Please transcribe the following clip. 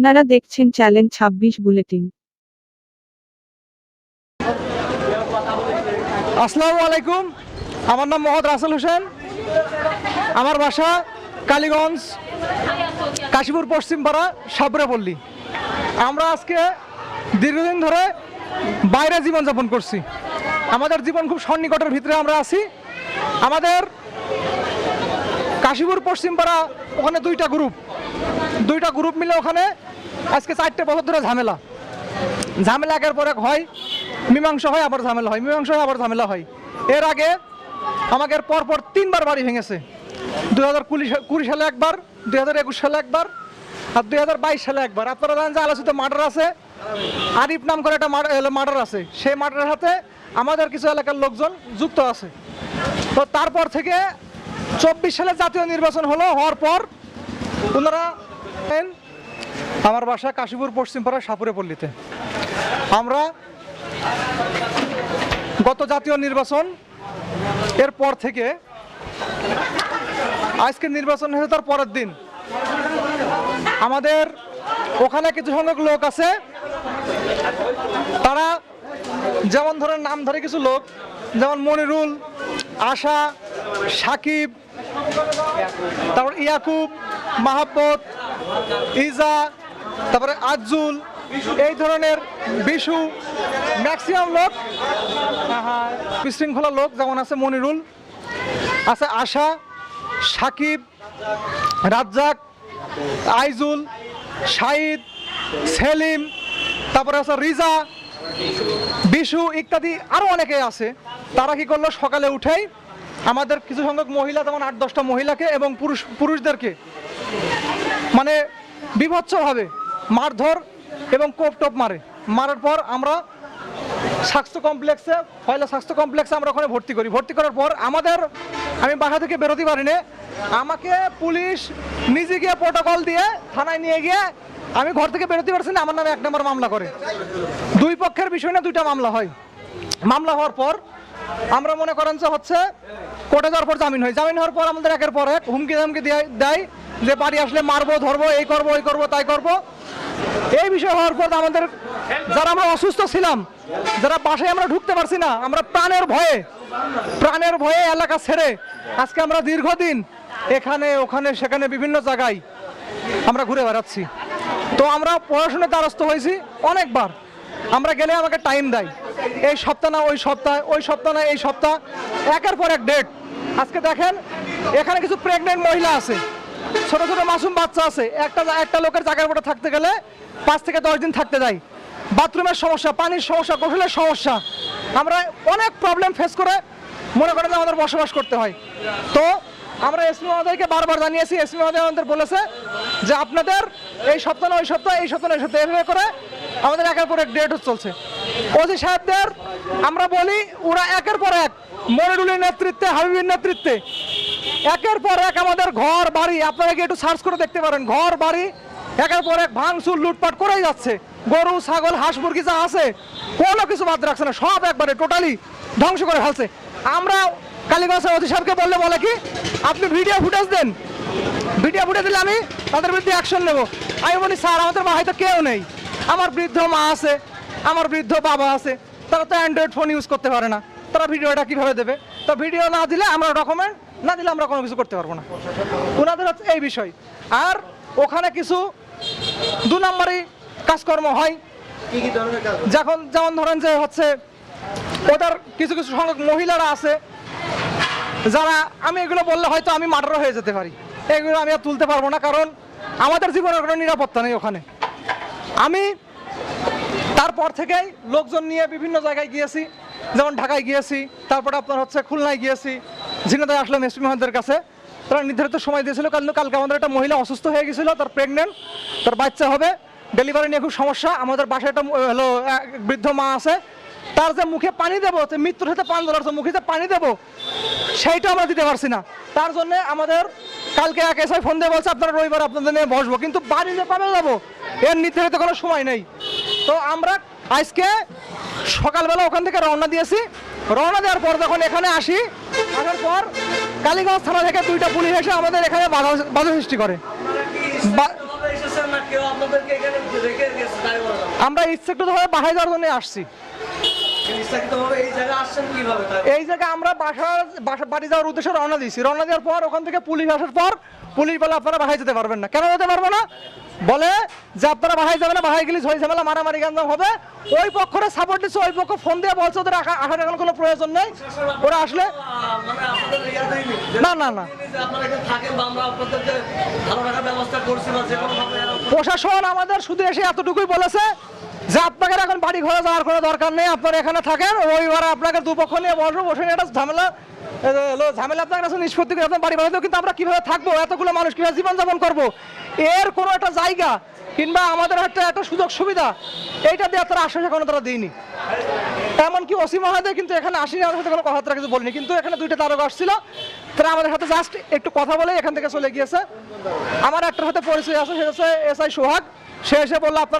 আপনারা দেখছেন চ্যালেঞ্জ ছাব্বিশ বুলেটিন। আসসালামু আলাইকুম। আমার নাম মোহাম্মদ রাসেল হোসেন। আমার বাসা কালীগঞ্জ, কাশীপুর পশ্চিমপাড়া সাবরাপল্লী আমরা আজকে দীর্ঘদিন ধরে বাইরে জীবনযাপন করছি। আমাদের জীবন খুব সন্নিকটের ভিতরে আমরা আছি। আমাদের কাশীপুর পশ্চিমপাড়া ওখানে দুইটা গ্রুপ দুইটা গ্রুপ মিলে ওখানে আজকে চারটে বছর ধরে ঝামেলা। ঝামেলা একের পর এক হয়, মীমাংসা হয়, আবার ঝামেলা হয়, মীমাংসা হয়, আবার ঝামেলা হয়। এর আগে আমাকে পরপর তিনবার বাড়ি ভেঙেছে। দুই হাজার কুড়ি সালে একবার দুই হাজার একুশ সালে একবার, আর দুই হাজার বাইশ সালে একবার। আপনারা জানেন যে আলোচিত মার্ডার আছে। আরিফ নাম করে একটা মার্ডার আছে। সেই মার্ডারের সাথে আমাদের কিছু এলাকার লোকজন যুক্ত আছে। তো তারপর থেকে চব্বিশ সালে জাতীয় নির্বাচন হলো, হওয়ার পর ওনারা আমার বাসা কাশীপুর পশ্চিমপাড়া সাপুরে পল্লীতে। আমরা গত জাতীয় নির্বাচন এর পর থেকে আজকের নির্বাচন হয়েছে তার পরের দিন। আমাদের ওখানে কিছু সংখ্যক লোক আছে। তারা যেমন ধরেন নাম ধরে কিছু লোক, যেমন মনিরুল, আশা, সাকিব, তারপর ইয়াকুব মাহাব্বত ইজা তারপরে আজুল, এই ধরনের বিশু, ম্যাক্সিমাম লোক, বিশৃঙ্খলা লোক যেমন আছে মনিরুল, আছে আশা, সাকিব, রাজ্জাক, আইজুল শাহিদ সেলিম, তারপরে আছে রিজা, বিশু ইত্যাদি আরও অনেকে আছে। তারা কি করল? সকালে উঠেই আমাদের কিছু সংখ্যক মহিলা, যেমন আট, দশটা মহিলাকে এবং পুরুষ, পুরুষদেরকে মানে বিভৎসভাবে মারধর এবং কোপ টোপ মারে। মারার পর আমরা স্বাস্থ্য কমপ্লেক্সে, পয়লা স্বাস্থ্য কমপ্লেক্সে আমরা ওখানে ভর্তি করি। ভর্তি করার পর আমাদের, আমি বাসা থেকে বেরোতে পারিনি, আমাকে পুলিশ নিজে গিয়ে প্রোটোকল দিয়ে থানায় নিয়ে গিয়ে আমি ঘর থেকে বেরোতে পারছি না, আমার নামে এক নম্বর মামলা করে। দুই পক্ষের বিষয় না দুইটা মামলা হয়। মামলা হওয়ার পর আমরা মনে করেন যে হচ্ছে কোর্টে যাওয়ার পর জামিন হয়। জামিন হওয়ার পর আমাদের একের পর এক হুমকি ধামকি দেয় যে বাড়ি আসলে মারবো, ধরবো, এই করব, ওই করব, তাই করব। এই বিষয় হওয়ার পর আমাদের যারা আমরা অসুস্থ ছিলাম, যারা বাসায় আমরা ঢুকতে পারছি না, আমরা প্রাণের ভয়ে প্রাণের ভয়ে এলাকা ছেড়ে আজকে আমরা দীর্ঘদিন এখানে, ওখানে, সেখানে বিভিন্ন জায়গায় আমরা ঘুরে বেড়াচ্ছি। তো আমরা পড়াশোনার দ্বারস্থ হয়েছি অনেকবার। আমরা গেলে আমাকে টাইম দেয়। এই সপ্তাহ না, ওই সপ্তাহ ওই সপ্তাহ না, এই সপ্তাহ। একের পর এক ডেট আজকে দেখেন, এখানে কিছু প্রেগনেন্ট মহিলা আছে। ছোট ছোট মাসুম বাচ্চা আছে। একটা একটা লোকের জায়গার উপরে থাকতে গেলে পাঁচ থেকে দশ দিন থাকতে যায় বাথরুমের সমস্যা, পানির সমস্যা, গোসলের সমস্যা। আমরা অনেক প্রবলেম ফেস করে মনে করেন আমাদের বসবাস করতে হয়। তো আমরা এসপি মহোদয়কে বারবার জানিয়েছি এসপি মহোদয় আমাদের বলেছে যে আপনাদের এই সপ্তাহ ওই সপ্তাহ, এই সপ্তাহ ওই সপ্তাহ, এভাবে করে আমাদের একের পর এক ডেট চলছে। ওসি সাহেবদের আমরা বলি, ওরা একের পর এক মনিরুলের নেতৃত্বে, হাবিবের নেতৃত্বে একের পর এক আমাদের ঘর, বাড়ি। আপনারা কি একটু সার্চ করে দেখতে পারেন? ঘর, বাড়ি। একের পর এক ভাঙচুর, লুটপাট করেই যাচ্ছে। গরু, ছাগল, হাঁস, মুরগি যা আছে, কোনো কিছু বাদ রাখছে না। সব একবারে টোটালি ধ্বংস করে ফেলছে। আমরা কালীগঞ্জের অধি সাহেবকে বললে বলে কি, আপনি ভিডিও ফুটেজ দেন। ভিডিও ফুটেজ দিলে আমি তাদের বিরুদ্ধে অ্যাকশন নেব। আমি বলি, স্যার, আমাদের বাসায় তো কেউ নেই। আমার বৃদ্ধ মা আছে, আমার বৃদ্ধ বাবা আছে। তারা তো অ্যান্ড্রয়েড ফোন ইউজ করতে পারে না। তারা ভিডিওটা কীভাবে দেবে? তো ভিডিও না দিলে আমরা ডকুমেন্ট না দিলে আমরা কোনো কিছু করতে পারব না। ওনাদের হচ্ছে এই বিষয়। আর ওখানে কিছু দু নম্বরই কাজকর্ম হয়। যখন যেমন ধরেন যে হচ্ছে ওদের কিছু কিছু সংখ্যক মহিলারা আছে যারা আমি এগুলো বললে হয়তো আমি মার্ডার হয়ে যেতে পারি। এগুলো আমি আর তুলতে পারব না কারণ আমাদের জীবনের কোনো নিরাপত্তা নেই ওখানে। আমি তারপর থেকেই লোকজন নিয়ে বিভিন্ন জায়গায় গিয়েছি। যেমন ঢাকায় গিয়েছি তারপরে আপনার হচ্ছে খুলনায় গিয়েছি। ঝিনাদায় আসলাম এসপি মহাদের কাছে। তারা নির্ধারিত সময় দিয়েছিল, কাল কালকে আমাদের একটা মহিলা অসুস্থ হয়ে গেছিল, তার প্রেগনেন্ট তার বাচ্চা হবে। ডেলিভারি নিয়ে খুব সমস্যা, আমাদের বাসায় একটা হলো বৃদ্ধ মা আছে। তার যে মুখে পানি দেবো, যে মৃত্যুর সাথে পান ধরার মুখে যে পানি দেবো, সেইটা আমরা দিতে পারছি না। তার জন্য আমাদের কালকে এক এসআই ফোন দিয়ে বলছে, আপনারা রবিবার আপনাদের নিয়ে বসবো। কিন্তু বাড়ি যে পাবে যাব, এর নির্ধারিত কোনো সময় নেই। তো আমরা আজকে সকালবেলা ওখান থেকে রওনা দিয়েছি। রওনা দেওয়ার পর যখন এখানে আসি আসার পর কালীগঞ্জ থানা থেকে দুইটা পুলিশ এসে আমাদের এখানে বাধা বাধা সৃষ্টি করে। আমরা ইচ্ছাকৃতভাবে বাসায় যাওয়ার জন্য আসছি। এই জায়গায় আমরা বাসা বাসা, বাড়ি যাওয়ার উদ্দেশ্যে রওনা দিয়েছি। রওনা দেওয়ার পর, ওখান থেকে পুলিশ আসার পর, পুলিশ বলে, আপনারা যেতে পারবেন না। কেন যেতে না? বলে যে, আপনারা না গেলে ঝামেলা, মারামারি হবে। ওই পক্ষরে সাপোর্ট দিচ্ছে ওই পক্ষ ফোন দিয়ে বলছে, ওদের আসার এখন কোনো প্রয়োজন নেই। ওরা আসলে না না না। প্রশাসন আমাদের শুধু এসে এতটুকুই বলেছে যে আপনাদের এখন বাড়ি ঘরে যাওয়ার কোনো দরকার নেই, আপনারা এখানে থাকেন, রবিবারে আপনাকে দুপক্ষ নিয়ে বসবো, বসে নিয়ে একটা ঝামেলা ঝামেলা আপনার কাছে নিষ্পত্তি করে আপনার বাড়ি বাড়িতে কিন্তু আমরা কীভাবে থাকব, এতগুলো মানুষ কীভাবে জীবনযাপন করব, এর কোনো একটা জায়গা কিংবা আমাদের একটা একটা সুযোগ সুবিধা, এইটা দিয়ে তারা আশ্বাস এখনও তারা দিইনি। এমনকি ওসি মহাদয় কিন্তু এখানে আসেনি, আমাদের সাথে কোনো কথাবার্তা কিছু বলিনি, কিন্তু এখানে দুইটা তারকা আসছিল, তারা আমাদের সাথে জাস্ট একটু কথা বলে এখান থেকে চলে গিয়েছে। আমার একটার সাথে পরিচয় আছে সেটা হচ্ছে এস আই সোহাগ, সে এসে বলল আপনার